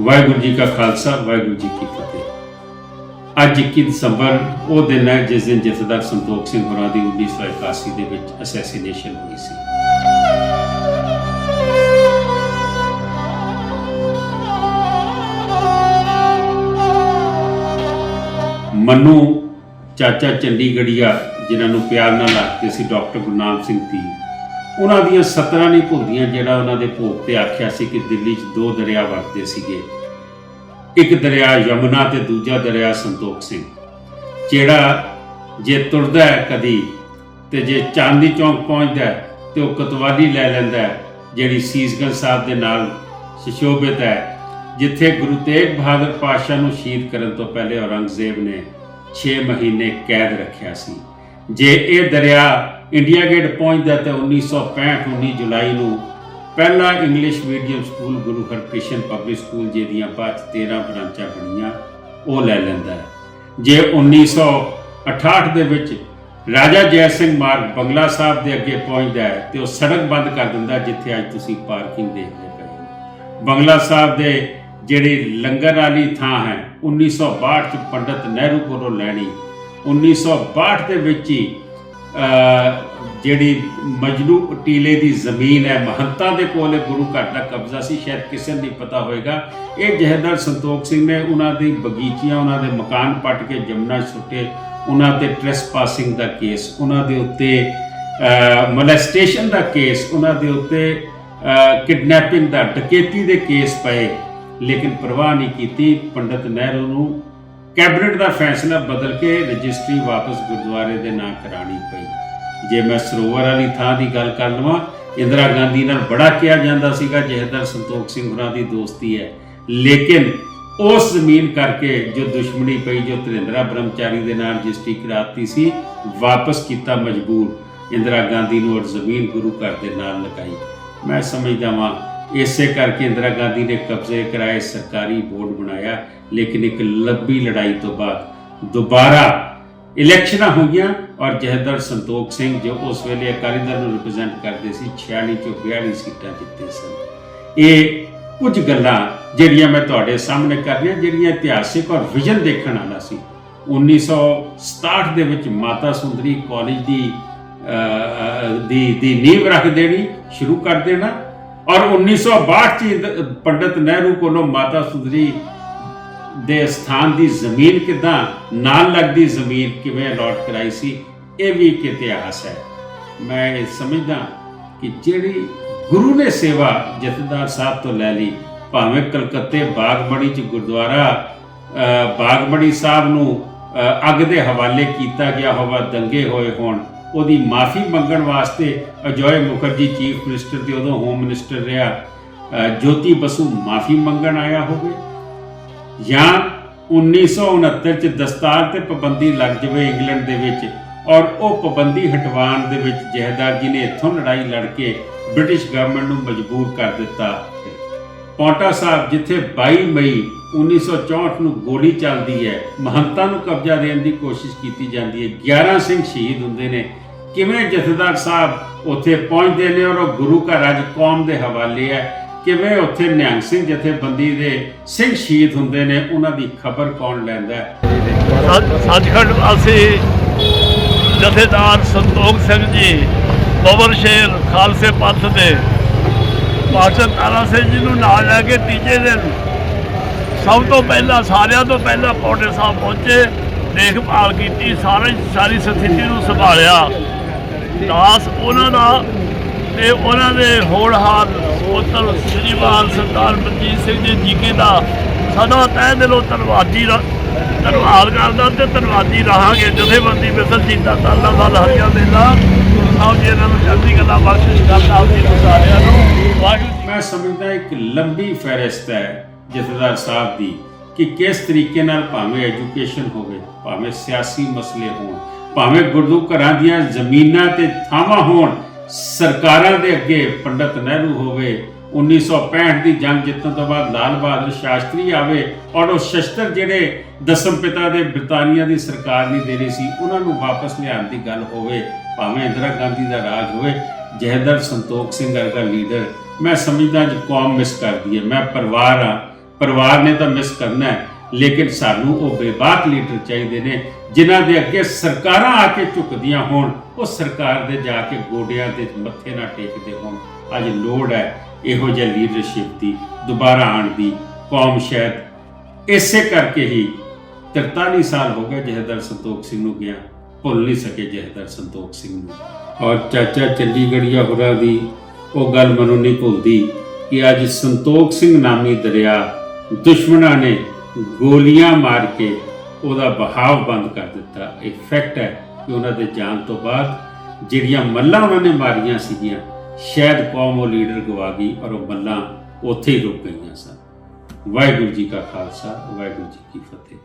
ਵਾਹਿਗੁਰੂ ਜੀ ਕਾ ਖਾਲਸਾ, ਵਾਹਿਗੁਰੂ ਜੀ ਕੀ ਫਤਿਹ। ਅੱਜ 21 ਦਸੰਬਰ, ਉਹ ਦਿਨ ਹੈ ਜਿਸ ਦਿਨ ਜਥੇਦਾਰ ਸੰਤੋਖ ਸਿੰਘ ਹੋਰਾਂ ਦੀ 1981 ਦੇ ਵਿੱਚ ਅਸੈਸੀਨੇਸ਼ਨ ਹੋਈ ਸੀ। ਮਨੂ ਚਾਚਾ ਚੰਡੀਗੜ੍ਹੀਆ, ਜਿਨ੍ਹਾਂ ਨੂੰ ਪਿਆਰ ਨਾਲ ਆਖਦੇ ਸੀ ਡਾਕਟਰ ਗੁਰਨਾਮ ਸਿੰਘ ਦੀ ਉਹਨਾਂ ਦੀਆਂ 17 ਨਹੀਂ ਭੁੱਲਦੀਆਂ ਜਿਹੜਾ ਉਹਨਾਂ ਦੇ ਭੋਗ ਤੇ ਆਖਿਆ ਸੀ ਕਿ ਦਿੱਲੀ 'ਚ ਦੋ ਦਰਿਆ ਵਗਦੇ ਸੀਗੇ। ਇੱਕ ਦਰਿਆ ਯਮੁਨਾ ਤੇ ਦੂਜਾ ਦਰਿਆ ਸੰਤੋਖ ਸਿੰਘ। ਜਿਹੜਾ ਜੇ ਤੁਰਦਾ ਹੈ ਕਦੀ ਤੇ ਜੇ ਚਾਂਦੀ ਚੌਂਕ ਪਹੁੰਚਦਾ ਹੈ ਤੇ ਉਹ ਕਤਵਾਲੀ ਲੈ ਲੈਂਦਾ ਜਿਹੜੀ ਸੀਸਗੰਜ ਸਾਹਿਬ ਦੇ ਨਾਲ ਸੁਸ਼ੋਭਿਤ ਹੈ, ਜਿੱਥੇ ਗੁਰੂ ਤੇਗ ਬਹਾਦਰ ਪਾਤਸ਼ਾਹ ਨੂੰ ਸ਼ਹੀਦ ਕਰਨ ਤੋਂ ਪਹਿਲੇ ਔਰੰਗਜ਼ੇਬ ਨੇ 6 ਮਹੀਨੇ ਕੈਦ ਰੱਖਿਆ ਸੀ। ਜੇ ਇਹ ਦਰਿਆ ਇੰਡੀਆ ਗੇਟ ਪਹੁੰਚਦਾ ਤੇ 1965 19 ਜੁਲਾਈ ਨੂੰ ਪਹਿਲਾ English medium school Guru Harkrishan public school ਜਿਹਦੀਆਂ ਬਾਅਦ 'ਚ 13 ਬ੍ਰਾਂਚਾਂ ਬਣੀਆਂ, ਉਹ ਲੈ ਲੈਂਦਾ ਹੈ। ਜੇ 1968 ਦੇ ਵਿੱਚ ਰਾਜਾ ਜੈ ਸਿੰਘ ਮਾਰਗ ਬੰਗਲਾ ਸਾਹਿਬ ਦੇ ਅੱਗੇ ਪਹੁੰਚਦਾ ਹੈ ਤੇ ਉਹ ਸੜਕ ਬੰਦ ਕਰ ਦਿੰਦਾ ਜਿੱਥੇ ਅੱਜ ਤੁਸੀਂ ਪਾਰਕਿੰਗ ਦੇਖਦੇ ਪਏ ਹੋ। ਬੰਗਲਾ ਸਾਹਿਬ ਦੇ ਜਿਹੜੀ ਲੰਗਰ ਵਾਲੀ ਥਾਂ ਹੈ 1962 ਚ ਪੰਡਤ ਨਹਿਰੂ ਕੋਲੋਂ ਲੈਣੀ 1962 ਦੇ ਵਿੱਚ ਹੀ ਜਿਹੜੀ ਮਜਨੂ ਟੀਲੇ ਦੀ ਜ਼ਮੀਨ ਹੈ, ਮਹੰਤਾਂ ਦੇ ਕੋਲ ਗੁਰੂ ਘਰ ਦਾ ਕਬਜ਼ਾ ਸੀ, ਸ਼ਾਇਦ ਕਿਸੇ ਨੂੰ ਨਹੀਂ ਪਤਾ ਹੋਵੇਗਾ ਇਹ ਜਹੇਦਾਰ ਸੰਤੋਖ ਸਿੰਘ ਨੇ ਉਹਨਾਂ ਦੀ ਬਗੀਚੀਆਂ, ਉਹਨਾਂ ਦੇ ਮਕਾਨ ਪੱਟ ਕੇ ਜਮਨਾ 'ਚ ਸੁੱਟੇ। ਉਹਨਾਂ ਤੇ ਟ੍ਰੈਸਪਾਸਿੰਗ ਦਾ ਕੇਸ, ਉਹਨਾਂ ਦੇ ਉੱਤੇ ਮੋਲੈਸਟੇਸ਼ਨ ਦਾ ਕੇਸ, ਉਹਨਾਂ ਦੇ ਉੱਤੇ ਕਿਡਨੈਪਿੰਗ ਦਾ ਡਕੈਤੀ ਦੇ ਕੇਸ ਪਏ। ਲੇਕਿਨ ਪਰਵਾਹ ਨਹੀਂ ਕੀਤੀ, ਪੰਡਤ ਨਹਿਰੂ ਨੂੰ ਕੈਬਨਿਟ ਦਾ ਫੈਸਲਾ ਬਦਲ ਕੇ ਰਜਿਸਟਰੀ ਵਾਪਸ ਗੁਰਦੁਆਰੇ ਦੇ ਨਾਂ ਕਰਾਣੀ ਪਈ। ਜੇ ਮੈਂ ਸਰੋਵਰ ਵਾਲੀ ਥਾਂ ਦੀ ਗੱਲ ਕਰ ਲਵਾਂ, ਇੰਦਰਾ ਗਾਂਧੀ ਨਾਲ ਬੜਾ ਕਿਹਾ ਜਾਂਦਾ ਸੀਗਾ, ਜਹਦਰ ਸੰਤੋਖ ਸਿੰਘ ਹੋਰਾਂ ਦੀ ਦੋਸਤੀ ਹੈ। ਲੇਕਿਨ ਉਸ ਜ਼ਮੀਨ ਕਰਕੇ ਜੋ ਦੁਸ਼ਮਣੀ ਪਈ, ਜੋ ਤ੍ਰਿੰਦਰਾ ਬ੍ਰਹਮਚਾਰੀ ਦੇ ਨਾਲ ਰਜਿਸਟਰੀ ਕਰਾਤੀ ਸੀ, ਵਾਪਸ ਕੀਤਾ ਮਜਬੂਰ। ਇੰਦਰਾ ਗਾਂਧੀ ਨੂੰ ਔਰ ਜ਼ਮੀਨ ਗੁਰੂ ਘਰ ਦੇ ਨਾਲ ਲਗਾਈ। ਮੈਂ ਸਮਝਦਾ ਵਾਂ ਇਸੇ ਕਰਕੇ ਇੰਦਰਾ ਗਾਂਧੀ ਨੇ ਕਬਜ਼ੇ ਕਰਾਏ, ਸਰਕਾਰੀ ਬੋਰਡ ਬਣਾਇਆ, ਲੇਕਿਨ ਇੱਕ ਲੰਬੀ ਲੜਾਈ ਤੋਂ ਬਾਅਦ ਦੁਬਾਰਾ ਇਲੈਕਸ਼ਨਾਂ ਹੋਈਆਂ ਔਰ ਜਹਦਰ ਸੰਤੋਖ ਸਿੰਘ ਜੋ ਉਸ ਵੇਲੇ ਅਕਾਲੀ ਦਲ ਨੂੰ ਰਿਪਰੈਜ਼ੈਂਟ ਕਰਦੇ ਸੀ 46 ਚੋਂ 42 ਸੀਟਾਂ ਜਿੱਤੇ ਸਨ। ਇਹ ਕੁਝ ਗੱਲਾਂ ਜਿਹੜੀਆਂ ਮੈਂ ਤੁਹਾਡੇ ਸਾਹਮਣੇ ਕਰ ਰਿਹਾ, ਜਿਹੜੀਆਂ ਇਤਿਹਾਸਿਕ ਔਰ ਵਿਜ਼ਨ ਦੇਖਣ ਵਾਲਾ ਸੀ। 1967 ਦੇ ਵਿੱਚ ਮਾਤਾ ਸੁੰਦਰੀ ਕਾਲਜ ਦੀ ਦੀ ਦੀ ਨੀਂਹ ਰੱਖ ਦੇਣੀ, ਸ਼ੁਰੂ ਕਰ ਦੇਣਾ ਔਰ 1962 ਚ ਇੰਦ- ਪੰਡਤ ਨਹਿਰੂ ਕੋਲੋਂ ਮਾਤਾ ਸੁੰਦਰੀ ਦੇ ਸਥਾਨ ਦੀ ਜ਼ਮੀਨ ਕਿਦਾਂ ਨਾਲ ਲੱਗਦੀ ਜ਼ਮੀਨ ਕਿਵੇਂ ਅਲਾਟ ਕਰਾਈ ਸੀ ਇਹ ਵੀ ਇੱਕ ਇਤਿਹਾਸ ਹੈ। ਮੈਂ ਇਹ ਸਮਝਦਾ ਕਿ ਜਿਹੜੀ ਗੁਰੂ ਨੇ ਸੇਵਾ ਜਥੇਦਾਰ ਸਾਹਿਬ ਤੋਂ ਲੈ ਲਈ ਭਾਵੇਂ ਕਲਕੱਤੇ ਬਾਗਬੜੀ ਚ ਗੁਰਦੁਆਰਾ ਅਹ, ਬਾਗਬੜੀ ਸਾਹਿਬ ਨੂੰ ਅੱਗ ਦੇ ਹਵਾਲੇ ਕੀਤਾ ਗਿਆ ਹੋਵਾ ਦੰਗੇ ਹੋਏ ਹੋਣ ਉਹਦੀ ਮਾਫੀ ਮੰਗਣ ਵਾਸਤੇ ਅਜੋਏ ਮੁਖਰਜੀ ਚੀਫ ਮਿਨਿਸਟਰ ਤੇ ਉਦੋਂ ਹੋਮ ਮਿਨਿਸਟਰ ਰਿਹਾ। ਜੋਤੀ ਬਸੂ ਮਾਫੀ ਮੰਗਣ ਆਇਆ ਹੋਵੇ। ਜਾਂ 1969 ਚ ਦਸਤਾਰ ਤੇ ਪਾਬੰਦੀ ਲੱਗ ਜਾਵੇ ਇੰਗਲੈਂਡ ਦੇ ਵਿੱਚ ਔਰ ਉਹ ਪਾਬੰਦੀ ਹਟਵਾਉਣ ਦੇ ਵਿੱਚ ਜਹਦਾਰ ਜੀ ਨੇ ਇੱਥੋਂ ਲੜਾਈ ਲੜ ਕੇ ਬ੍ਰਿਟਿਸ਼ ਗਵਰਨਮੈਂਟ ਨੂੰ ਮਜਬੂਰ ਕਰ ਦਿੱਤਾ। ਪੌਂਟਾ ਸਾਹਿਬ ਜਿੱਥੇ 22 ਮਈ 1964 ਨੂੰ ਗੋਲੀ ਚੱਲਦੀ ਹੈ, ਮਹੰਤਾਂ ਨੂੰ ਕਬਜ਼ਾ ਦੇਣ ਦੀ ਕੋਸ਼ਿਸ਼ ਕੀਤੀ ਜਾਂਦੀ ਹੈ। 11 ਸਿੰਘ ਸ਼ਹੀਦ ਹੁੰਦੇ ਨੇ। ਕਿਵੇਂ ਜਥੇਦਾਰ ਸਾਹਿਬ ਉੱਥੇ ਪਹੁੰਚਦੇ ਨੇ ਔਰ ਉਹ ਗੁਰੂ ਘਰ ਅੱਜ ਕੌਮ ਦੇ ਹਵਾਲੇ ਹੈ? ਕਿਵੇਂ ਉੱਥੇ ਨਿਹੰਗ ਸਿੰਘ ਜਥੇਬੰਦੀ ਦੇ ਸਿੰਘ ਸ਼ਹੀਦ ਹੁੰਦੇ ਨੇ? ਉਹਨਾਂ ਦੀ ਖਬਰ ਕੌਣ ਲੈਂਦਾ ਹੈ? ਸੱਚਖੰਡ ਵਾਸੀ ਜਥੇਦਾਰ ਸੰਤੋਖ ਸਿੰਘ ਜੀ ਪਵਨ ਸ਼ੇਰ ਖਾਲਸੇ ਪੰਥ ਦੇ ਪਾਸ਼ਾ ਤਾਰਾ ਸਿੰਘ ਜੀ ਨੂੰ ਨਾਲ ਲੈ ਕੇ ਤੀਜੇ ਦਿਨ ਸਭ ਤੋਂ ਪਹਿਲਾਂ, ਸਾਰਿਆਂ ਤੋਂ ਪਹਿਲਾਂ ਪੌਂਡੇ ਸਾਹਿਬ ਪਹੁੰਚੇ, ਦੇਖਭਾਲ ਕੀਤੀ, ਸਾਰੇ ਸਾਰੀ ਸਥਿਤੀ ਨੂੰ ਸੰਭਾਲਿਆ। ਦਾਸ ਉਹਨਾਂ ਦਾ ਤੇ ਉਹਨਾਂ ਦੇ ਹੋਣਹਾਰ ਪੁੱਤਰ ਸ਼੍ਰੀਮਾਨ ਸਰਦਾਰ ਮਨਜੀਤ ਸਿੰਘ ਜੀ ਜੀਕੇ ਦਾ। ਸਦਾ ਤਹਿ ਦਿਲੋਂ ਧੰਨਵਾਦੀ ਧੰਨਵਾਦ ਕਰਦਾ ਤੇ ਧੰਨਵਾਦੀ ਰਹਾਂਗੇ ਜਥੇਬੰਦੀ ਮਿਸਲ ਜੀਤਾ ਤਾਲਾ ਦਾ ਹਰੀਆ ਮੇਲਾ। ਆਪ ਜੀ, ਇਹਨਾਂ ਨੂੰ ਚੜ੍ਹਦੀ ਕਲਾ ਬਖਸ਼ਿਸ਼ ਕਰਦਾ ਆਪ ਜੀ ਨੂੰ ਸਾਰਿਆਂ ਨੂੰ। ਵਾਹਿਗੁਰੂ ਮੈਂ ਸਮਝਦਾ ਇੱਕ ਲੰਬੀ ਫਹਿਰਿਸਤ ਹੈ ਜਥੇਦਾਰ ਸਾਹਿਬ ਦੀ ਕਿ ਕਿਸ ਤਰੀਕੇ ਨਾਲ ਭਾਵੇਂ ਐਜੂਕੇਸ਼ਨ ਹੋਵੇ, ਭਾਵੇਂ ਸਿਆਸੀ ਮਸਲੇ ਹੋਣ ਭਾਵੇਂ ਗੁਰਦੂ ਘਰਾਂ ਦੀਆਂ ਜ਼ਮੀਨਾਂ ਤੇ ਥਾਵਾਂ ਹੋਣ, ਸਰਕਾਰਾਂ ਦੇ ਅੱਗੇ ਪੰਡਤ ਨਹਿਰੂ ਹੋਵੇ 1965 ਦੀ ਜੰਗ ਜਿੱਤਣ ਤੋਂ ਬਾਅਦ ਲਾਲ ਬਹਾਦਰ ਸ਼ਾਸਤਰੀ ਆਵੇ ਔਰ ਉਹ ਸ਼ਸਤਰ ਜਿਹੜੇ ਦਸਮ ਪਿਤਾ ਦੇ ਬ੍ਰਿਟਾਨੀਆ ਦੀ ਸਰਕਾਰ ਨੇ ਦੇ ਰਹੀ ਸੀ, ਉਹਨਾਂ ਨੂੰ ਵਾਪਸ ਲਿਆਉਣ ਦੀ ਗੱਲ ਹੋਵੇ, ਭਾਵੇਂ ਇੰਦਰਾ ਗਾਂਧੀ ਦਾ ਰਾਜ ਹੋਵੇ, ਜਹਦਰ ਸੰਤੋਖ ਸਿੰਘ ਵਰਗਾ ਲੀਡਰ, ਮੈਂ ਸਮਝਦਾ ਅੱਜ ਕੌਮ ਮਿਸ ਕਰਦੀ ਹੈ, ਮੈਂ ਪਰਿਵਾਰ ਆ ਪਰਿਵਾਰ ਨੇ ਤਾਂ ਮਿਸ ਕਰਨਾ ਹੈ। ਲੇਕਿਨ ਸਾਨੂੰ ਉਹ ਬੇਬਾਕ ਲੀਡਰ ਚਾਹੀਦੇ ਨੇ, ਜਿਨ੍ਹਾਂ ਦੇ ਅੱਗੇ ਸਰਕਾਰਾਂ ਆ ਕੇ ਝੁਕਦੀਆਂ ਹੋਣ, ਉਹ ਸਰਕਾਰ ਦੇ ਜਾ ਕੇ ਗੋਡਿਆਂ ਦੇ ਮੱਥੇ ਨਾ ਟੇਕਦੇ ਹੋਣ। ਅੱਜ ਲੋੜ ਹੈ ਇਹੋ ਜਿਹੇ ਲੀਡਰਸ਼ਿਪ ਦੀ, ਦੁਬਾਰਾ ਆਉਣ ਦੀ। ਕੌਮ ਸ਼ਾਇਦ ਇਸੇ ਕਰਕੇ ਹੀ 43 ਸਾਲ ਹੋ ਗਏ ਜਹਦਰ ਸੰਤੋਖ ਸਿੰਘ ਨੂੰ ਗਿਆ, ਭੁੱਲ ਨਹੀਂ ਸਕੇ ਜਹਦਰ ਸੰਤੋਖ ਸਿੰਘ ਨੂੰ। ਔਰ ਚਾਚਾ ਚੰਡੀਗੜ੍ਹੀਆ ਹੋਰਾਂ ਦੀ ਉਹ ਗੱਲ ਮੈਨੂੰ ਨਹੀਂ ਭੁੱਲਦੀ ਕਿ ਅੱਜ ਸੰਤੋਖ ਸਿੰਘ ਨਾਮੀ ਦਰਿਆ ਦੁਸ਼ਮਣਾਂ ਨੇ ਗੋਲੀਆਂ ਮਾਰ ਕੇ ਉਹਦਾ ਬਹਾਵ ਬੰਦ ਕਰ ਦਿੱਤਾ। ਇਹ ਫੈਕਟ ਹੈ ਕਿ ਉਹਨਾਂ ਦੇ ਜਾਣ ਤੋਂ ਬਾਅਦ ਜਿਹੜੀਆਂ ਮੱਲਾਂ ਉਹਨਾਂ ਨੇ ਮਾਰੀਆਂ ਸੀਗੀਆਂ, ਸ਼ਾਇਦ ਕੌਮ ਉਹ ਲੀਡਰ ਗਵਾ ਗਈ ਔਰ ਉਹ ਮੱਲਾਂ ਉੱਥੇ ਹੀ ਰੁਕ ਗਈਆਂ ਸਨ। ਵਾਹਿਗੁਰੂ ਜੀ ਕਾ ਖਾਲਸਾ, ਵਾਹਿਗੁਰੂ ਜੀ ਕੀ ਫਤਿਹ।